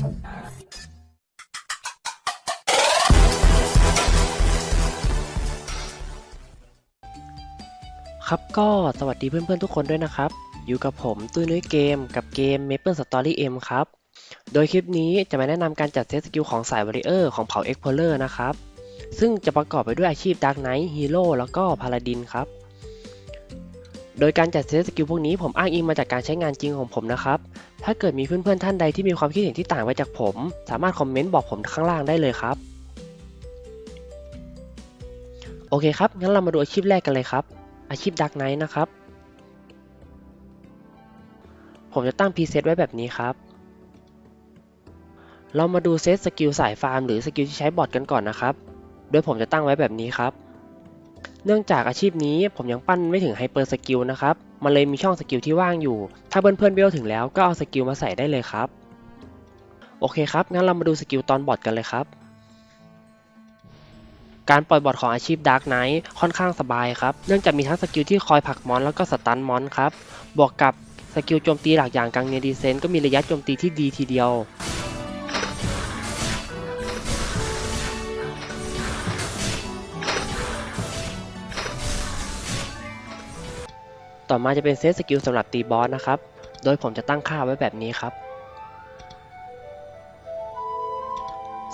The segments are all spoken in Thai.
ครับก็สวัสดีเพื่อนๆทุกคนด้วยนะครับ อยู่กับผมตุ้ยนุ้ยเกมกับเกม Maple Story M ครับ โดยคลิปนี้จะมาแนะนำการจัดเซตสกิลของสาย Warrior ของเผ่า Explorer นะครับ ซึ่งจะประกอบไปด้วยอาชีพ Dark Knight Hero แล้วก็ Paladin ครับ โดยการจัดเซตสกิลพวกนี้ผมอ้างอิงมาจากการใช้งานจริงของผมนะครับ ถ้าเกิดมีเพื่อนๆท่านใดที่มีความคิดเห็นที่ต่างไปจากผม สามารถคอมเมนต์บอกผมข้างล่างได้เลยครับ โอเคครับ งั้นเรามาดูอาชีพแรกกันเลยครับ อาชีพ Dark Knight นะครับ ผมจะตั้งพรีเซตไว้แบบนี้ครับ เรามาดูเซตสกิลสายฟาร์มหรือสกิลที่ใช้บอทกันก่อนนะครับ โดยผมจะตั้งไว้แบบนี้ครับ เนื่องจากอาชีพนี้ผมยังปั้นไม่ถึงไฮเปอร์สกิลนะครับ มันเลยมีช่องสกิลที่ว่างอยู่ ถ้าเพื่อนๆเบลถึงแล้วก็เอาสกิลมาใส่ได้เลยครับ โอเคครับ งั้นเรามาดูสกิลตอนบอทกันเลยครับ การปล่อยบอทของอาชีพ Dark Knight ค่อนข้างสบายครับ เนื่องจากมีทั้งสกิลที่คอยผลักมอนแล้วก็สตันมอนครับ บวกกับสกิลโจมตีหลักอย่างกังเนียดีเซนก็มีระยะโจมตีที่ดีทีเดียว ต่อมาจะเป็นเซตสกิลสำหรับตีบอสนะครับ โดยผมจะตั้งค่าไว้แบบนี้ครับ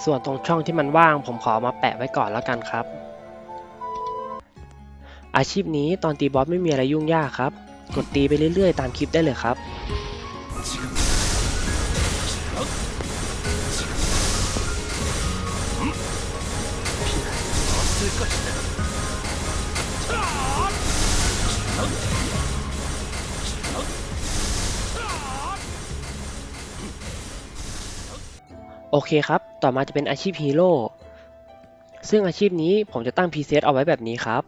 ส่วนตรงช่องที่มันว่างผมขอมาแปะไว้ก่อนแล้วกันครับ อาชีพนี้ตอนตีบอสไม่มีอะไรยุ่งยากครับ กดตีไปเรื่อยๆ ตามคลิปได้เลยครับ โอเคครับ ต่อมาจะเป็นอาชีพฮีโร่ ซึ่งอาชีพนี้ผมจะตั้งพรีเซตเอาไว้แบบนี้ครับ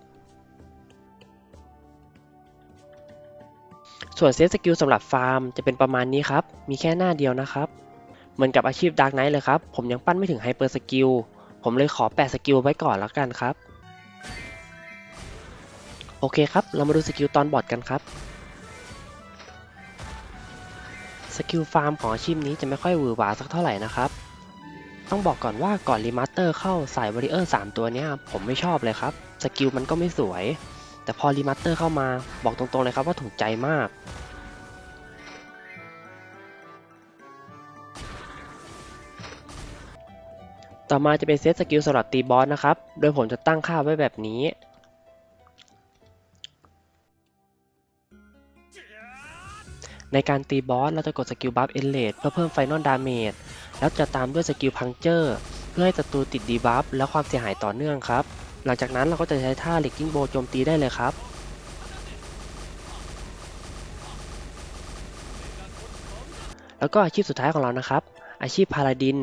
ส่วนเซตสกิลสำหรับฟาร์มจะเป็นประมาณนี้ครับ มีแค่หน้าเดียวนะครับ เหมือนกับอาชีพดาร์กไนท์เลยครับ ผมยังปั้นไม่ถึงไฮเปอร์สกิล ผมเลยขอแปะสกิลไว้ก่อนแล้วกันครับ โอเคครับ เรามาดูสกิลตอนบอทกันครับสกิลฟาร์มของอาชีพนี้จะไม่ค่อยหวือหวาสักเท่าไหร่นะครับ ต้องบอกก่อนว่าก่อนรีมาสเตอร์เข้าสายวอริเออร์3ตัวเนี้ยผมไม่ชอบเลยครับ สกิลมันก็ไม่สวย แต่พอรีมาสเตอร์เข้ามาบอกตรงๆเลยครับว่าถูกใจมาก ต่อมาจะเป็นเซตสกิลสำหรับตีบอสนะครับ โดยผมจะตั้งค่าไว้แบบนี้ ในการตีบอสเราจะกดสกิลบัฟเอเลดเพื่อเพิ่มไฟนอลดาเมจแล้วจะตามด้วยสกิลพังเจอร์เพื่อให้ศัตรูติดดีบัฟและความเสียหายต่อเนื่องครับ หลังจากนั้นเราก็จะใช้ท่าเล็กกิ้งโบโจมตีได้เลยครับแล้วก็อาชีพสุดท้ายของเรานะครับ อาชีพพาลาดิน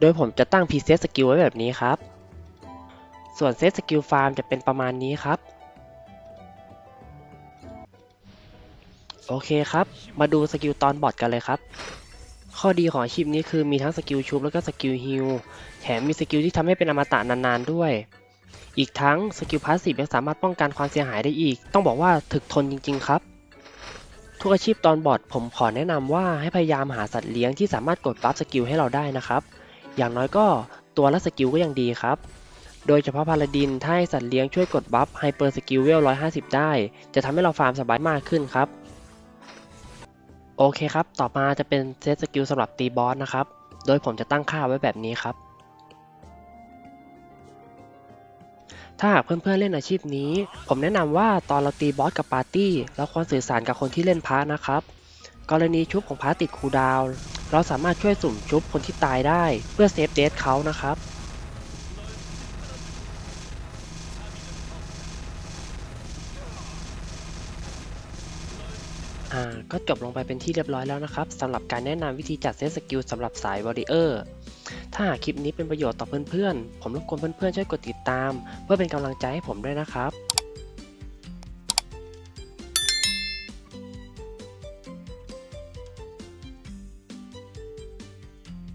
โดยผมจะตั้งพรีเซตสกิลไว้แบบนี้ครับ ส่วนเซตสกิลฟาร์มจะเป็นประมาณนี้ครับ โอเคครับ มาดูสกิลตอนบอทกันเลยครับ ข้อดีของอาชีพนี้คือมีทั้งสกิลชุบแล้วก็สกิลฮิลแถมมีสกิลที่ทำให้เป็นอมตะนานๆด้วย อีกทั้งสกิลพาสซีฟยังสามารถป้องกันความเสียหายได้อีก ต้องบอกว่าถึกทนจริงๆครับ ทุกอาชีพตอนบอทผมขอแนะนำว่าให้พยายามหาสัตว์เลี้ยงที่สามารถกดบัฟสกิลให้เราได้นะครับ อย่างน้อยก็ตัวละสกิลก็ยังดีครับโดยเฉพาะพาลาดิน ถ้าให้สัตว์เลี้ยงช่วยกดบัฟไฮเปอร์สกิลเวล150 ได้ จะทำให้เราฟาร์มสบายมากขึ้นครับ โอเคครับ ต่อมาจะเป็นเซตสกิลสำหรับตีบอสนะครับ โดยผมจะตั้งค่าไว้แบบนี้ครับ ถ้าหากเพื่อนๆเล่นอาชีพนี้ ผมแนะนำว่าตอนเราตีบอสกับปาร์ตี้เราควรสื่อสารกับคนที่เล่นพาร์นะครับ กรณีชุบของพาร์ติดคูลดาวน์เราสามารถช่วยสุ่มชุบคนที่ตายได้ เพื่อเซฟเดทเขานะครับ อ่าก็จบลงไปเป็นที่เรียบร้อยแล้วนะครับสำหรับการแนะนำวิธีจัดเซตสกิลสำหรับสายวอริเออร์ถ้าหากคลิปนี้เป็นประโยชน์ต่อเพื่อนๆ ผมรบกวนเพื่อนๆ ช่วยกดติดตาม เพื่อเป็นกำลังใจให้ผมด้วยนะครับ